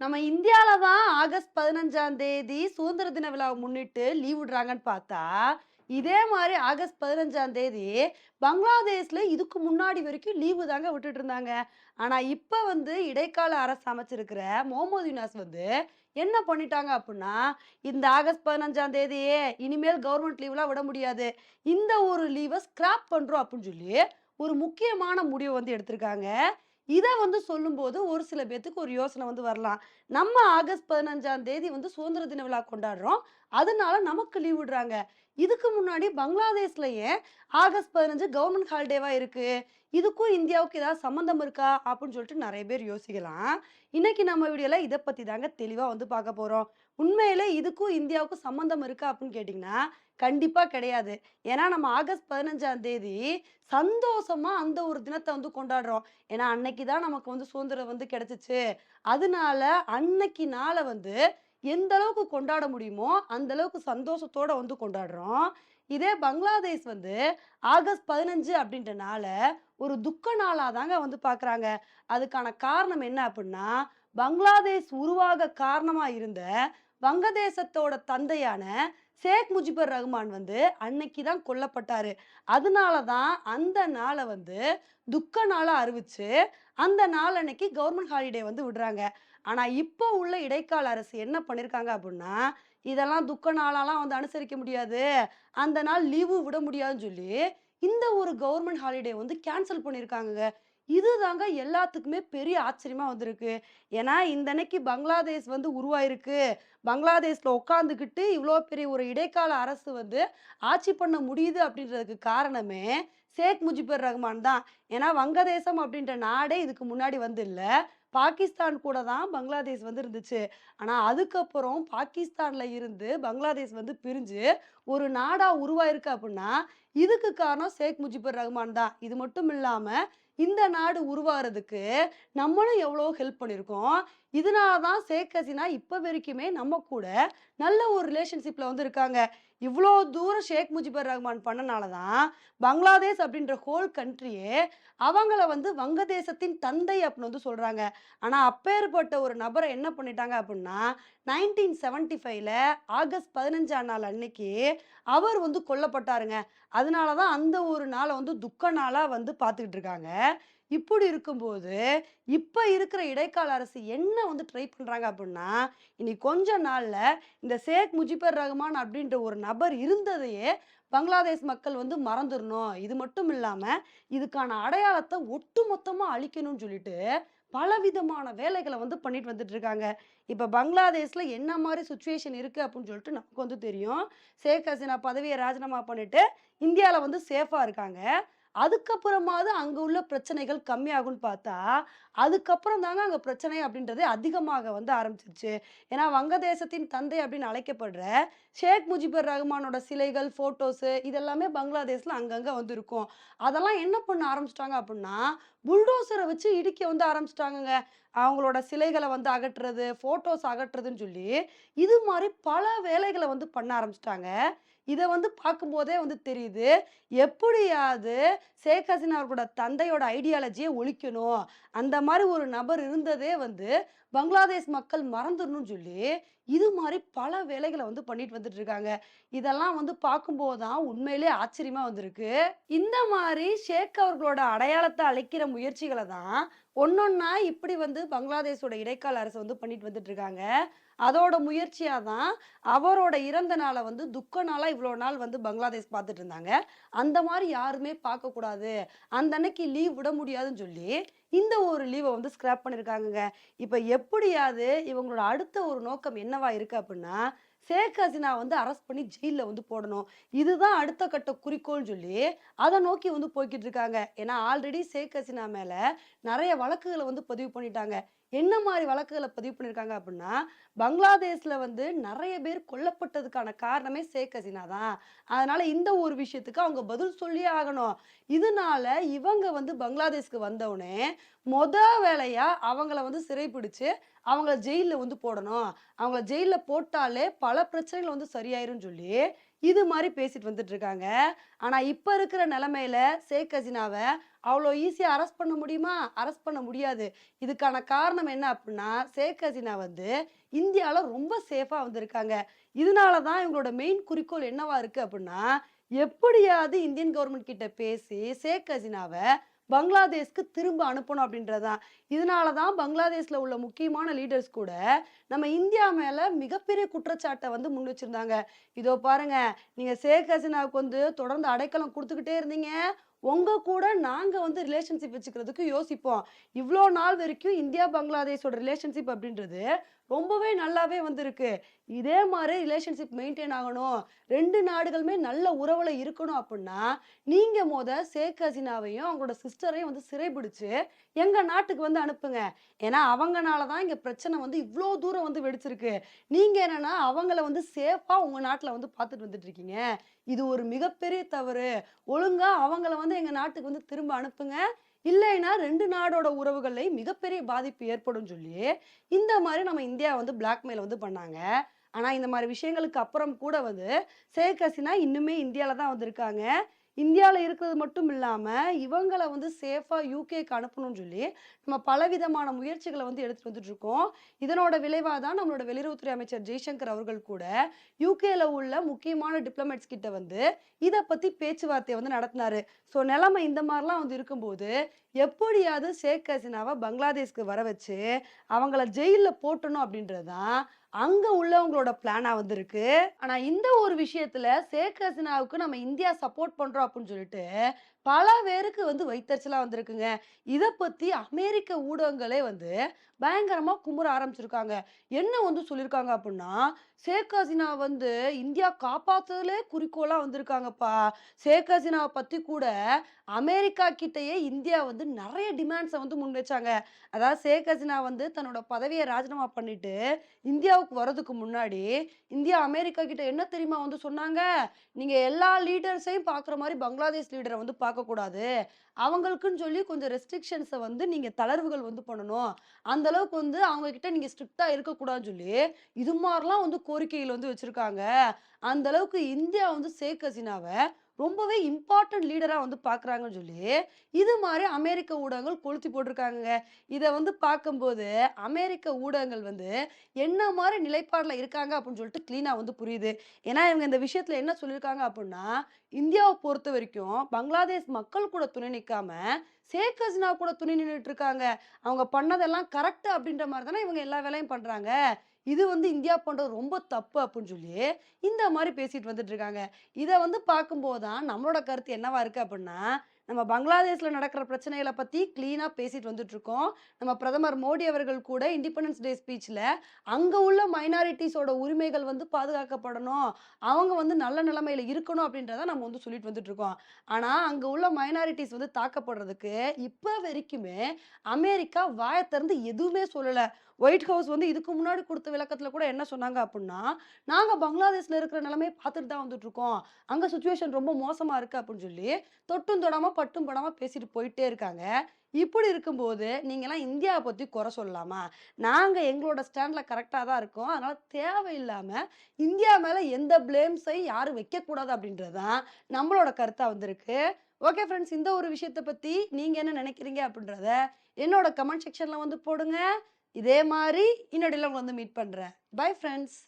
நம்ம இந்தியால தான் ஆகஸ்ட் பதினஞ்சாம் தேதி சுதந்திர தின விழாவை முன்னிட்டு லீவ் விடுறாங்கன்னு பார்த்தா இதே மாதிரி ஆகஸ்ட் பதினஞ்சாம் தேதி பங்களாதேஷ்ல இதுக்கு முன்னாடி வரைக்கும் லீவு தாங்க விட்டுட்டு இருந்தாங்க. ஆனா இப்ப வந்து இடைக்கால அரசு அமைச்சிருக்கிற முகமது யூனாஸ் வந்து என்ன பண்ணிட்டாங்க அப்படின்னா இந்த ஆகஸ்ட் பதினஞ்சாம் தேதியே இனிமேல் கவர்மெண்ட் லீவ்லாம் விட முடியாது. இந்த ஒரு லீவை ஸ்கிராப் பண்றோம் அப்படின்னு சொல்லி ஒரு முக்கியமான முடிவை வந்து எடுத்திருக்காங்க. இதை வந்து சொல்லும்போது ஒரு சில பேர்த்துக்கு ஒரு யோசனை வந்து வரலாம். நம்ம ஆகஸ்ட் பதினஞ்சாம் தேதி வந்து சுதந்திர தின விழா கொண்டாடுறோம். அதனால நமக்கு லீவ் விடுறாங்க. இதுக்கு முன்னாடி பங்களாதேஷ்லயே ஆகஸ்ட் பதினஞ்சு கவர்மெண்ட் ஹாலிடேவா இருக்கு. இதுக்கும் இந்தியாவுக்கு ஏதாவது சம்மந்தம் இருக்கா? அப்படின்னு சொல்லிட்டு நிறைய பேர் யோசிக்கலாம். இன்னைக்கு நம்ம வீடியோல இதை பத்தி தாங்க தெளிவா வந்து பார்க்க போறோம். உண்மையில இதுக்கும் இந்தியாவுக்கும் சம்மந்தம் இருக்கா அப்படின்னு கேட்டிங்கன்னா கண்டிப்பாக கிடையாது. ஏன்னா நம்ம ஆகஸ்ட் பதினஞ்சாம் தேதி சந்தோஷமாக அந்த ஒரு தினத்தை வந்து கொண்டாடுறோம். ஏன்னா அன்னைக்கு தான் நமக்கு வந்து சுதந்திரம் வந்து கிடைச்சிச்சு. அதனால அன்னைக்கு நாளை வந்து எந்த அளவுக்கு கொண்டாட முடியுமோ அந்த அளவுக்கு சந்தோஷத்தோட வந்து கொண்டாடுறோம். இதே பங்களாதேஷ் வந்து ஆகஸ்ட் பதினஞ்சு அப்படின்ற நாளை ஒரு துக்க நாளாக தாங்க வந்து பார்க்குறாங்க அதுக்கான காரணம் என்ன அப்படின்னா பங்களாதேஷ் உருவாக காரணமாக இருந்த வங்கதேசத்தோட தந்தையான ஷேக் முஜிபுர் ரஹ்மான் வந்து அன்னைக்கு தான் கொல்லப்பட்டாரு. அதனால தான் அந்த நாளை வந்து துக்க நாளாக அறிவிச்சு அந்த நாள் அன்னைக்கு கவர்மெண்ட் ஹாலிடே வந்து விடுறாங்க. ஆனால் இப்போ உள்ள இடைக்கால அரசு என்ன பண்ணியிருக்காங்க அப்படின்னா இதெல்லாம் துக்க நாளாலாம் வந்து அனுசரிக்க முடியாது. அந்த நாள் லீவு விட முடியாதுன்னு சொல்லி இந்த ஒரு கவர்மெண்ட் ஹாலிடே வந்து கேன்சல் பண்ணியிருக்காங்க இதுதாங்க எல்லாத்துக்குமே பெரிய ஆச்சரியமாக வந்திருக்கு. ஏன்னா இந்த அன்னைக்கு பங்களாதேஷ் வந்து உருவாயிருக்கு. பங்களாதேஷ்ல உட்காந்துக்கிட்டு இவ்வளோ பெரிய ஒரு இடைக்கால அரசு வந்து ஆட்சி பண்ண முடியுது அப்படின்றதுக்கு காரணமே ஷேக் முஜிபுர் ரஹ்மான் தான். ஏன்னா வங்கதேசம் அப்படின்ற நாடே இதுக்கு முன்னாடி வந்து இல்லை. பாகிஸ்தான் கூட தான் பங்களாதேஷ் வந்து இருந்துச்சு ஆனால் அதுக்கப்புறம் பாகிஸ்தானில் இருந்து பங்களாதேஷ் வந்து பிரிஞ்சு ஒரு நாடாக உருவாயிருக்கு அப்படின்னா இதுக்கு காரணம் ஷேக் முஜிபுர் ரஹ்மான் தான். இது மட்டும் இல்லாமல் இந்த நாடு உருவாகிறதுக்கு நம்மளும் எவ்வளோ ஹெல்ப் பண்ணியிருக்கோம் இதனால தான் ஷேக் ஹசீனா இப்போ வரைக்குமே நம்ம கூட நல்ல ஒரு ரிலேஷன்ஷிப்பில் வந்து இருக்காங்க. இவ்வளோ தூரம் ஷேக் முஜிபுர் ரஹ்மான் பண்ணனால தான் பங்களாதேஷ் அப்படின்ற ஹோல் கண்ட்ரியே அவங்கள வந்து வங்கதேசத்தின் தந்தை அப்படின்னு வந்து சொல்கிறாங்க ஆனால் அப்பேற்பட்ட ஒரு நபரை என்ன பண்ணிட்டாங்க அப்படின்னா நைன்டீன் செவன்ட்டி ஃபைவ்ல ஆகஸ்ட் பதினஞ்சாம் நாள் அன்னைக்கு அவர் வந்து கொல்லப்பட்டாருங்க. அதனால தான் அந்த ஒரு நாளை வந்து துக்க நாளாக வந்து பார்த்துக்கிட்டு இருக்காங்க. இப்படி இருக்கும்போது இப்போ இருக்கிற இடைக்கால அரசு என்ன வந்து ட்ரை பண்ணுறாங்க அப்படின்னா இனி கொஞ்ச நாளில் இந்த ஷேக் முஜிபர் ரஹ்மான் அப்படின்ற ஒரு நபர் இருந்ததையே பங்களாதேஷ் மக்கள் வந்து மறந்துடணும் இது மட்டும் இல்லாமல் இதுக்கான அடையாளத்தை ஒட்டு மொத்தமாக அழிக்கணும்னு சொல்லிட்டு பலவிதமான வேலைகளை வந்து பண்ணிட்டு வந்துட்டு இருக்காங்க. இப்போ பங்களாதேஷில் என்ன மாதிரி சுச்சுவேஷன் இருக்குது அப்படின்னு சொல்லிட்டு நமக்கு வந்து தெரியும். ஷேக் ஹசீனா பதவியை ராஜினாமா பண்ணிட்டு இந்தியாவில் வந்து சேஃபாக இருக்காங்க. அதுக்கப்புறமாவது அங்கே உள்ள பிரச்சனைகள் கம்மியாகும்னு பார்த்தா அதுக்கப்புறம் தாங்க அங்கே பிரச்சனை அப்படின்றது அதிகமாக வந்து ஆரம்பிச்சிருச்சு. ஏன்னா வங்கதேசத்தின் தந்தை அப்படின்னு அழைக்கப்படுற ஷேக் முஜிபுர் ரஹ்மானோட சிலைகள் ஃபோட்டோஸு இதெல்லாமே பங்களாதேஷில் அங்கங்கே வந்து இருக்கும் அதெல்லாம் என்ன பண்ண ஆரம்பிச்சிட்டாங்க அப்படின்னா புல்டோசரை வச்சு இடிக்க வந்து ஆரம்பிச்சிட்டாங்கங்க. அவங்களோட சிலைகளை வந்து அகற்றுறது ஃபோட்டோஸ் அகற்றுறதுன்னு சொல்லி இது மாதிரி பல வேலைகளை வந்து பண்ண ஆரம்பிச்சிட்டாங்க. இதை வந்து பார்க்கும்போதே வந்து தெரியுது. எப்படியாவது ஷேக் ஹசீனா அவர்களோட தந்தையோட ஐடியாலஜியை ஒழிக்கணும். அந்த மாதிரி ஒரு நபர் இருந்ததே வந்து பங்களாதேஷ் மக்கள் மறந்துடணும்னு சொல்லி இது மாதிரி பல வேலைகளை வந்து பண்ணிட்டு வந்துட்டு இருக்காங்க. இதெல்லாம் வந்து பார்க்கும்போது தான் உண்மையிலே ஆச்சரியமா வந்திருக்கு. இந்த மாதிரி ஷேக் அவர்களோட அடையாளத்தை அழைக்கிற முயற்சிகளை தான் ஒன்னொன்னா இப்படி வந்து பங்களாதேஷோட இடைக்கால அரசு வந்து பண்ணிட்டு வந்துட்டு இருக்காங்க. அதோட முயற்சியாக தான் அவரோட இறந்த நாளை வந்து துக்க நாளாக இவ்வளோ நாள் வந்து பங்களாதேஷ் பார்த்துட்டு இருந்தாங்க. அந்த மாதிரி யாருமே பார்க்கக்கூடாது அந்த அன்னைக்கு லீவ் விட முடியாதுன்னு சொல்லி இந்த ஒரு லீவை வந்து ஸ்கிராப் பண்ணியிருக்காங்கங்க இப்போ எப்படியாவது இவங்களோட அடுத்த ஒரு நோக்கம் என்னவா இருக்கு அப்படின்னா ஷேக் ஹசீனா வந்து அரெஸ்ட் பண்ணி ஜெயிலில் வந்து போடணும். இதுதான் அடுத்த கட்ட குறிக்கோள்னு சொல்லி அதை நோக்கி வந்து போய்கிட்டு இருக்காங்க. ஏன்னா ஆல்ரெடி ஷேக் ஹசீனா மேலே நிறைய வழக்குகளை வந்து பதிவு பண்ணிட்டாங்க. என்ன மாதிரி வழக்குகளை பதிவு பண்ணியிருக்காங்க அப்படின்னா பங்களாதேஷில் வந்து நிறைய பேர் கொல்லப்பட்டதுக்கான காரணமே ஷேக் ஹசீனா தான் அதனால இந்த ஒரு விஷயத்துக்கு அவங்க பதில் சொல்லியே ஆகணும் இதனால இவங்க வந்து பங்களாதேஷ்க்கு வந்தவுடனே மொத வேலையா அவங்கள வந்து சிறைப்பிடிச்சு அவங்கள ஜெயிலில் வந்து போடணும். அவங்கள ஜெயிலில் போட்டாலே பல பிரச்சனைகள் வந்து சரியாயிரும்னு சொல்லி, இது மாதிரி பேசிட்டு வந்துட்டு இருக்காங்க. ஆனா இப்ப இருக்கிற நிலைமையில ஷேக் ஹசீனாவ அவ்வளோ ஈஸியா அரெஸ்ட் பண்ண முடியுமா? அரெஸ்ட் பண்ண முடியாது. இதுக்கான காரணம் என்ன அப்படின்னா ஷேக் ஹசீனா வந்து இந்தியாவில் ரொம்ப சேஃபா வந்திருக்காங்க இதனால தான் இவங்களோட மெயின் குறிக்கோள் என்னவா இருக்கு அப்படின்னா எப்படியாவது இந்தியன் கவர்மெண்ட் கிட்ட பேசி ஷேக் ஹசீனாவ பங்களாதேஷ்க்கு திரும்ப அனுப்பணும் அப்படின்றது தான். இதனால தான் பங்களாதேஷ்ல உள்ள முக்கியமான லீடர்ஸ் கூட நம்ம இந்தியா மேல மிகப்பெரிய குற்றச்சாட்டை வந்து முன் வச்சிருந்தாங்க. இதோ பாருங்க, நீங்கள் ஷேக் ஹசீனாவுக்கு வந்து தொடர்ந்து அடைக்கலம் கொடுத்துக்கிட்டே இருந்தீங்க. உங்க கூட நாங்க வந்து ரிலேஷன்ஷிப் வச்சுக்கிறதுக்கு யோசிப்போம். இவ்வளோ நாள் வரைக்கும் இந்தியா, பங்களாதேஷோட ரிலேஷன்ஷிப் அப்படின்றது ரொம்பவே நல்லாவே வந்திருக்கு இதே மாதிரி ரிலேஷன்ஷிப் மெயின்டைன் ஆகணும். ரெண்டு நாடுகளுமே நல்ல உறவுல இருக்கணும் அப்படின்னா நீங்க மொத ஷேக் ஹசீனாவையும், அவங்களோட சிஸ்டரையும் வந்து சிறைபிடிச்சு எங்க நாட்டுக்கு வந்து அனுப்புங்க. ஏன்னா அவங்கனால தான் இங்க பிரச்சனை வந்து இவ்வளோ தூரம் வந்து வெடிச்சிருக்கு. நீங்க என்னன்னா அவங்கள வந்து சேஃபா உங்க நாட்டில் வந்து பார்த்துட்டு வந்துட்டு இருக்கீங்க. இது ஒரு மிகப்பெரிய தவறு. ஒழுங்கா அவங்கள வந்து எங்க நாட்டுக்கு வந்து திரும்ப அனுப்புங்க. இல்லைன்னா ரெண்டு நாடோட உறவுகள்லயும் மிகப்பெரிய பாதிப்பு ஏற்படும் சொல்லி, இந்த மாதிரி நம்ம இந்தியா வந்து பிளாக்மெயில் வந்து பண்ணாங்க. ஆனா இந்த மாதிரி விஷயங்களுக்கு அப்புறம் கூட வந்து ஷேக் ஹசினா இன்னுமே இந்தியாவில் தான் வந்திருக்காங்க இந்தியாவில் இருக்கிறது மட்டும் இல்லாமல் இவங்களை வந்து சேஃபாக யூகேக்கு அனுப்பணும்னு சொல்லி, நம்ம பலவிதமான முயற்சிகளை வந்து எடுத்துகிட்டு வந்துட்டு இருக்கோம். இதனோட விளைவாக தான் நம்மளோட வெளியுறவுத்துறை அமைச்சர் ஜெய்சங்கர் அவர்கள் கூட யூகேல உள்ள முக்கியமான டிப்ளமேட்ஸ் கிட்ட வந்து இதை பற்றி பேச்சுவார்த்தையை வந்து நடத்தினாரு. ஸோ நிலைமை இந்த மாதிரிலாம் வந்து இருக்கும்போது, எப்படியாவது ஷேக் ஹசினாவை பங்களாதேஷ்க்கு வர வச்சு, அவங்கள ஜெயிலில் போட்டணும் அப்படின்றது தான் அங்கே உள்ளவங்களோட பிளானாக வந்திருக்கு ஆனால் இந்த ஒரு விஷயத்தில் ஷேக் ஹசீனாவுக்கு நம்ம இந்தியா சப்போர்ட் பண்ணுறோம் அப்படின்னு சொல்லிட்டு, பல பேருக்கு வந்து வைத்தறிச்சலாக வந்திருக்குங்க. இதை பற்றி அமெரிக்க ஊடகங்களே வந்து பயங்கரமாக குமுற ஆரம்பிச்சிருக்காங்க. என்ன வந்து சொல்லியிருக்காங்க அப்படின்னா ஷேக் ஹசீனா வந்து இந்தியா காப்பாற்றுறதுலே குறிக்கோளாக வந்திருக்காங்கப்பா. ஷேக் ஹசீனாவ பற்றி கூட அமெரிக்கா கிட்டேயே இந்தியா வந்து நிறைய டிமாண்ட்ஸை வந்து முன் வச்சாங்க. அதாவது ஷேக் ஹசீனா வந்து தன்னோட பதவியை ராஜினாமா பண்ணிட்டு, இந்தியாவுக்கு வரதுக்கு முன்னாடி, இந்தியா அமெரிக்கா கிட்ட என்ன தெரியுமா வந்து சொன்னாங்க? நீங்கள் எல்லா லீடர்ஸையும் பார்க்குற மாதிரி பங்களாதேஷ் லீடரை வந்து பார்க்கக்கூடாது. அவங்களுக்குன்னு சொல்லி கொஞ்சம் ரெஸ்ட்ரிக்ஷன்ஸை வந்து நீங்கள் தளர்வுகள் வந்து பண்ணணும். அந்த அளவுக்கு வந்து அவங்க கிட்ட நீங்க இருக்கக்கூடாதுன்னு சொல்லி, இது மாதிரிலாம் வந்து கோரிக்கைகள் வந்து வச்சிருக்காங்க. அந்த அளவுக்கு இந்தியா வந்து ஷேக் ஹசீனாவை ரொம்பவே இம்பார்ட்டன்ட் லீடராக வந்து பார்க்குறாங்கன்னு சொல்லி, இது மாதிரி அமெரிக்க ஊடகங்கள் கொளுத்தி போட்டிருக்காங்க இதை வந்து பார்க்கும்போது, அமெரிக்க ஊடகங்கள் வந்து என்ன மாதிரி நிலைப்பாடில் இருக்காங்க அப்படின்னு சொல்லிட்டு க்ளீனாக வந்து புரியுது. ஏன்னா இவங்க இந்த விஷயத்தில் என்ன சொல்லியிருக்காங்க அப்புடின்னா இந்தியாவை பொறுத்த வரைக்கும் பங்களாதேஷ் மக்கள் கூட துணை நிற்காமல் ஷேக் ஹசீனா கூட துணி நின்றுட்டு இருக்காங்க. அவங்க பண்ணதெல்லாம் கரெக்டு அப்படின்ற மாதிரி தானே இவங்க எல்லா வேலையும் பண்ணுறாங்க இது வந்து இந்தியா பண்ணுறது ரொம்ப தப்பு அப்படின்னு சொல்லி, இந்த மாதிரி பேசிட்டு வந்துட்டு இருக்காங்க. இதை வந்து பார்க்கும்போது தான் நம்மளோட கருத்து என்னவா இருக்குது அப்படின்னா நம்ம பங்களாதேஷில் நடக்கிற பிரச்சனைகளை பற்றி க்ளீனாக பேசிட்டு வந்துட்ருக்கோம் நம்ம பிரதமர் மோடி அவர்கள் கூட இண்டிபெண்டன்ஸ் டே ஸ்பீச்சில் அங்கே உள்ள மைனாரிட்டீஸோட உரிமைகள் வந்து பாதுகாக்கப்படணும். அவங்க வந்து நல்ல நிலைமையில் இருக்கணும் அப்படின்றத நம்ம வந்து சொல்லிட்டு வந்துட்ருக்கோம் ஆனால் அங்கே உள்ள மைனாரிட்டீஸ் வந்து தாக்கப்படுறதுக்கு இப்போ வரைக்குமே அமெரிக்கா வாய திறந்து எதுவுமே சொல்லலை. ஒயிட் ஹவுஸ் வந்து இதுக்கு முன்னாடி கொடுத்த விளக்கத்தில் கூட என்ன சொன்னாங்க அப்படின்னா நாங்கள் பங்களாதேஷ்ல இருக்கிற நிலைமையை பார்த்துட்டு தான் வந்துட்டு இருக்கோம். சுச்சுவேஷன் ரொம்ப மோசமாக இருக்குது அப்படின்னு சொல்லி, தொட்டும் தொடாமல் பட்டும் படாமல் பேசிட்டு போயிட்டே இருக்காங்க. இப்படி இருக்கும்போது, நீங்கள்லாம் இந்தியாவை பற்றி குறை சொல்லலாமா? நாங்கள் எங்களோட ஸ்டாண்டில் கரெக்டாக தான் இருக்கோம். அதனால் தேவையில்லாமல் இந்தியா மேலே எந்த பிளேம்ஸையும் யாரும் வைக்கக்கூடாது அப்படின்றது தான் நம்மளோட கருத்தாக வந்திருக்கு. ஓகே ஃப்ரெண்ட்ஸ் இந்த ஒரு விஷயத்தை பற்றி நீங்கள் என்ன நினைக்கிறீங்க அப்படின்றத என்னோட கமெண்ட் செக்ஷனில் வந்து போடுங்க. இதே மாதிரி இன்னொடையில் உங்களை வந்து மீட் பண்றேன். Bye friends